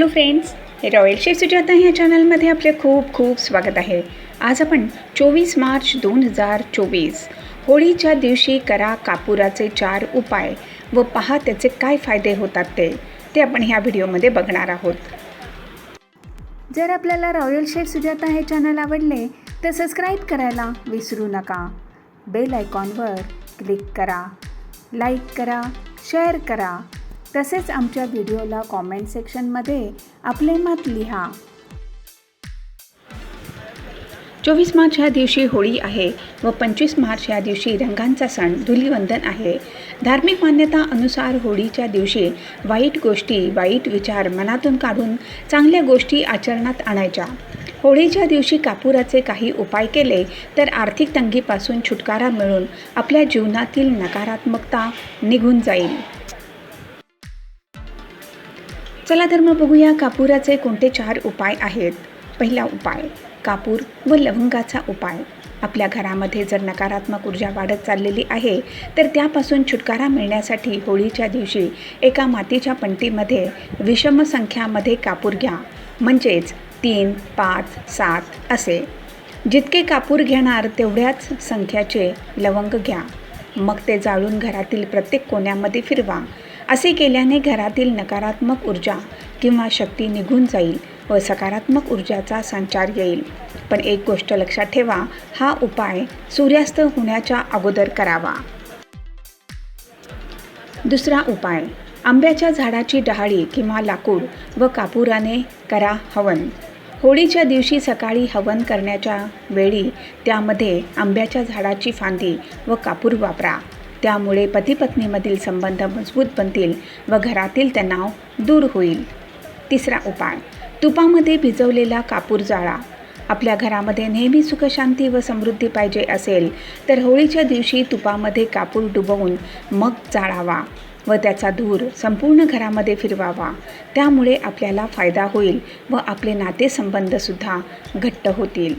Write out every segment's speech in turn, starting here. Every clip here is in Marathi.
Hello friends royal chef Sujata ह्या चॅनलमध्ये आपले खूप खूप स्वागत आहे. आज आपण चोवीस मार्च दोन हजार चोवीस. होळीच्या दिवशी करा कापुराचे चार उपाय व पहा त्याचे काय फायदे होतात ते. ते आपण ह्या व्हिडिओमध्ये बघणार आहोत. जर आपल्याला रॉयल शेफ सुजाता हे चॅनल आवडले तर सबस्क्राईब करायला विसरू नका. बेल आयकॉनवर क्लिक करा. लाईक करा. शेअर करा. तसेच आमच्या व्हिडिओला कॉमेंट सेक्शनमध्ये आपले मत लिहा. चोवीस मार्च ह्या दिवशी होळी आहे व पंचवीस मार्च ह्या दिवशी रंगांचा सण धुलीवंदन आहे. धार्मिक मान्यता अनुसार होळीच्या दिवशी वाईट गोष्टी वाईट विचार मनातून काढून चांगल्या गोष्टी आचरणात आणायच्या. होळीच्या दिवशी कापुराचे काही उपाय केले तर आर्थिक तंगीपासून छुटकारा मिळून आपल्या जीवनातील नकारात्मकता निघून जाईल. चला तर मग बघूया कापुराचे कोणते चार उपाय आहेत. पहिला उपाय कापूर व लवंगाचा उपाय. आपल्या घरामध्ये जर नकारात्मक ऊर्जा वाढत चाललेली आहे तर त्यापासून छुटकारा मिळण्यासाठी होळीच्या दिवशी एका मातीच्या पंटीमध्ये विषम संख्यामध्ये कापूर घ्या. म्हणजेच तीन पाच सात असे. जितके कापूर घेणार तेवढ्याच संख्याचे लवंग घ्या. मग ते जाळून घरातील प्रत्येक कोण्यामध्ये फिरवा. असे केल्याने घरातील नकारात्मक ऊर्जा किंवा शक्ती निघून जाईल व सकारात्मक ऊर्जाचा संचार येईल. पण एक गोष्ट लक्षात ठेवा हा उपाय सूर्यास्त होण्याच्या अगोदर करावा. दुसरा उपाय आंब्याच्या झाडाची डहाळी किंवा लाकूड व कापुराने करा हवन. होळीच्या दिवशी सकाळी हवन करण्याच्या वेळी त्यामध्ये आंब्याच्या झाडाची फांदी व कापूर वापरा. त्यामुळे पतीपत्नीमधील संबंध मजबूत बनतील व घरातील तणाव दूर होईल. तिसरा उपाय तुपामध्ये भिजवलेला कापूर जाळा. आपल्या घरामध्ये नेहमी सुखशांती व समृद्धी पाहिजे असेल तर होळीच्या दिवशी तुपामध्ये कापूर डुबवून मग जाळावा व त्याचा धूर संपूर्ण घरामध्ये फिरवावा. त्यामुळे आपल्याला फायदा होईल व आपले नातेसंबंधसुद्धा घट्ट होतील.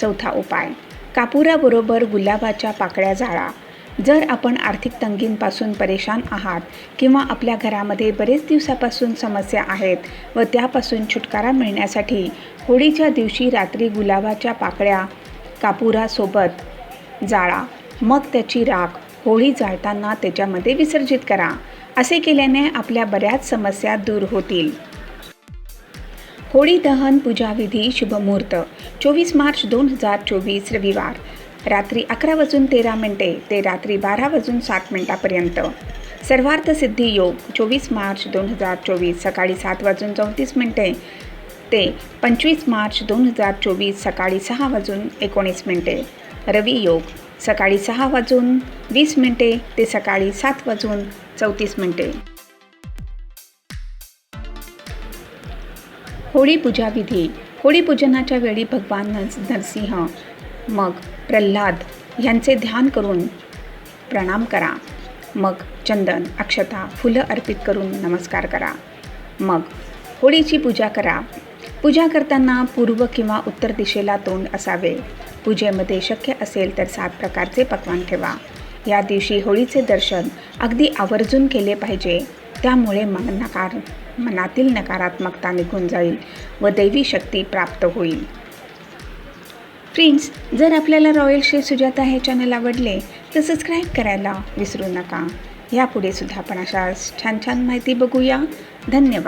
चौथा उपाय कापुराबरोबर गुलाबाच्या पाकळ्या जाळा. जर आपण आर्थिक तंगींपासून परेशान आहात किंवा आपल्या घरामध्ये बरेच दिवसापासून समस्या आहेत व त्यापासून छुटकारा मिळण्यासाठी होळीच्या दिवशी रात्री गुलाबाच्या पाकळ्या कापुरासोबत जाळा. मग त्याची राख होळी जाळताना त्याच्यामध्ये विसर्जित करा. असे केल्याने आपल्या बऱ्याच समस्या दूर होतील. होळी दहन पूजाविधी शुभमुहूर्त. चोवीस मार्च दोन हजार चोवीस रविवार. रात्री अकरा वाजून तेरा मिनटे ते रात्री बारा वाजून सात मिनटापर्यंत. सर्वार्थ सिद्धी योग चोवीस मार्च दोन हजार चोवीस सकाळी सात वाजून चौतीस मिनटे ते पंचवीस मार्च दोन हजार चोवीस सकाळी सहा वाजून एकोणीस मिनटे. रवी योग सकाळी सहा वाजून वीस मिनटे ते सकाळी सात वाजून चौतीस मिनटे. होळी पूजा विधी होळी पूजनाच्या वेळी भगवान नरसिंह मग प्रल्हाद यांचे ध्यान करून प्रणाम करा. मग चंदन अक्षता फुलं अर्पित करून नमस्कार करा. मग होळीची पूजा करा. पूजा करताना पूर्व किंवा उत्तर दिशेला तोंड असावे. पूजेमध्ये शक्य असेल तर सात प्रकारचे पक्वान ठेवा. या दिवशी होळीचे दर्शन अगदी आवर्जून केले पाहिजे. त्यामुळे मन नकार मनातील नकारात्मकता निघून जाईल व दैवी शक्ती प्राप्त होईल. फ्रेंड्स जर आपल्याला रॉयल शे सुजाता हे चॅनल आवडले तर सबस्क्राईब करायला विसरू नका. यापुढे सुद्धा आपण अशा छान छान माहिती बघूया. धन्यवाद.